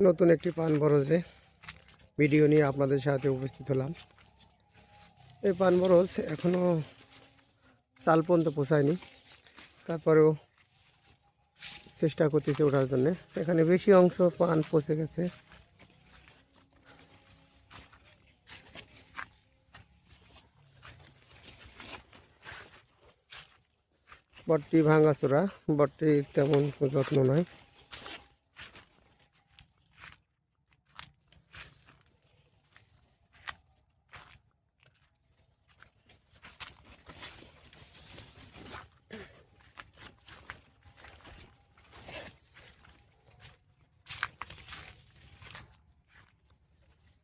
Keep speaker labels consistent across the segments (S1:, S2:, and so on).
S1: নতুন একটি পান বরজে ভিডিও নিয়ে আপনাদের সাথে উপস্থিত হলাম। এই পান বরজ এখনও চাল পর্যন্ত পোষায়নি। তারপরেও চেষ্টা করতেছে ওঠার জন্যে। এখানে বেশি অংশ পান পচে গেছে। বটটি ভাঙাচোরা বটটি তেমন যত্ন নয়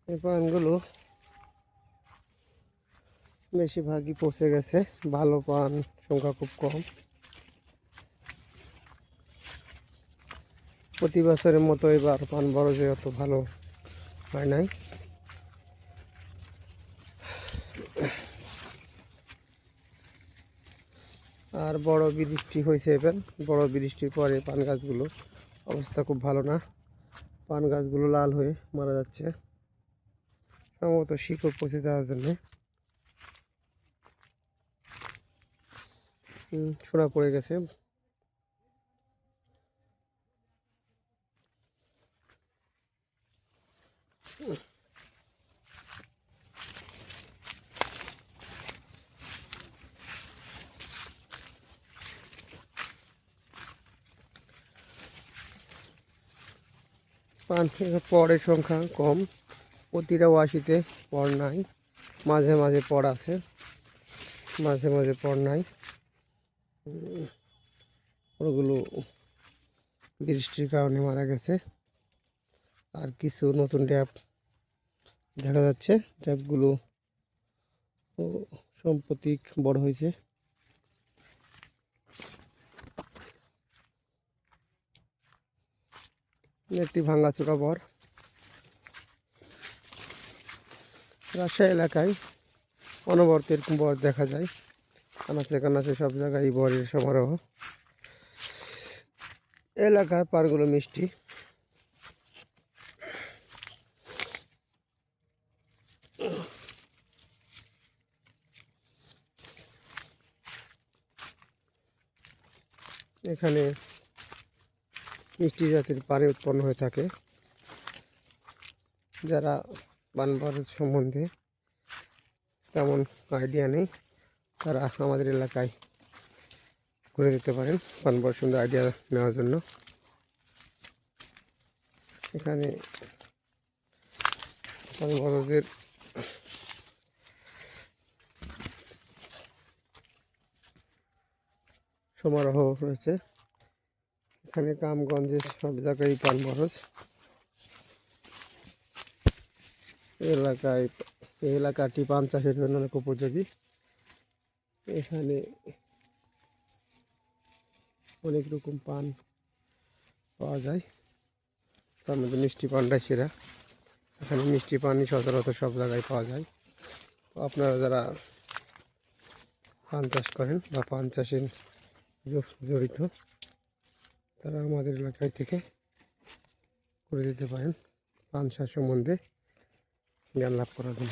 S1: এই পানগুলো বেশিরভাগই পচে গেছে। ভালো পান, সংখ্যা খুব কম। প্রতি বছরের মতো এবার পান বড় যে অত ভালো হয় নাই। আর বড় বৃষ্টি হয়েছে এবার। বড় বৃষ্টির পরে পান গাছগুলো অবস্থা খুব ভালো না। পান গাছগুলো লাল হয়ে মারা যাচ্ছে। সম্ভবত শিকড় পচে দেওয়ার জন্য। সোনা পড়ে গেছে। পান পরের সংখ্যা কম। প্রতিটা ওয়াশিতে পর নাই। মাঝে মাঝে পর আছে। মাঝে মাঝে পর নাই। ওগুলো বৃষ্টির কারণে মারা গেছে। আর কিছু নতুন ট্যাপ দেখা যাচ্ছে। ট্যাপগুলো সাম্প্রতিক বড় হয়েছে। একটি ভাঙ্গাচোরা বর। রাজশাহী এলাকায় অনবরত এরকম বর দেখা যায়। কানাচে কানাচে সব জায়গায় বরের সমারোহ। এলাকার পারগুলো মিষ্টি। এখানে মিষ্টি জাতের পানি উৎপন্ন হয়ে থাকে। যারা বানবরের সম্বন্ধে তেমন আইডিয়া নেই। তারা আমাদের এলাকায় ঘুরে দিতে পারেন বানবর সুন্দর আইডিয়া নেওয়ার জন্য। এখানে বানবরদের সমারোহ রয়েছে। এখানে কামগঞ্জে সব জায়গায় পান বরজ এই এলাকায় এই এলাকাটি পান চাষের জন্য অনেক উপযোগী। এখানে অনেক রকম পান পাওয়া যায়। তার মধ্যে মিষ্টি পানটাই সেরা। এখানে মিষ্টি পানই সচরাচর সব জায়গায় পাওয়া যায়। তো আপনারা যারা পান চাষ করেন বা পান চাষের জড়িত, তারা আমাদের এলাকায় থেকে করে দিতে পারেন পান চাষ সম্বন্ধে। ganarlas por algún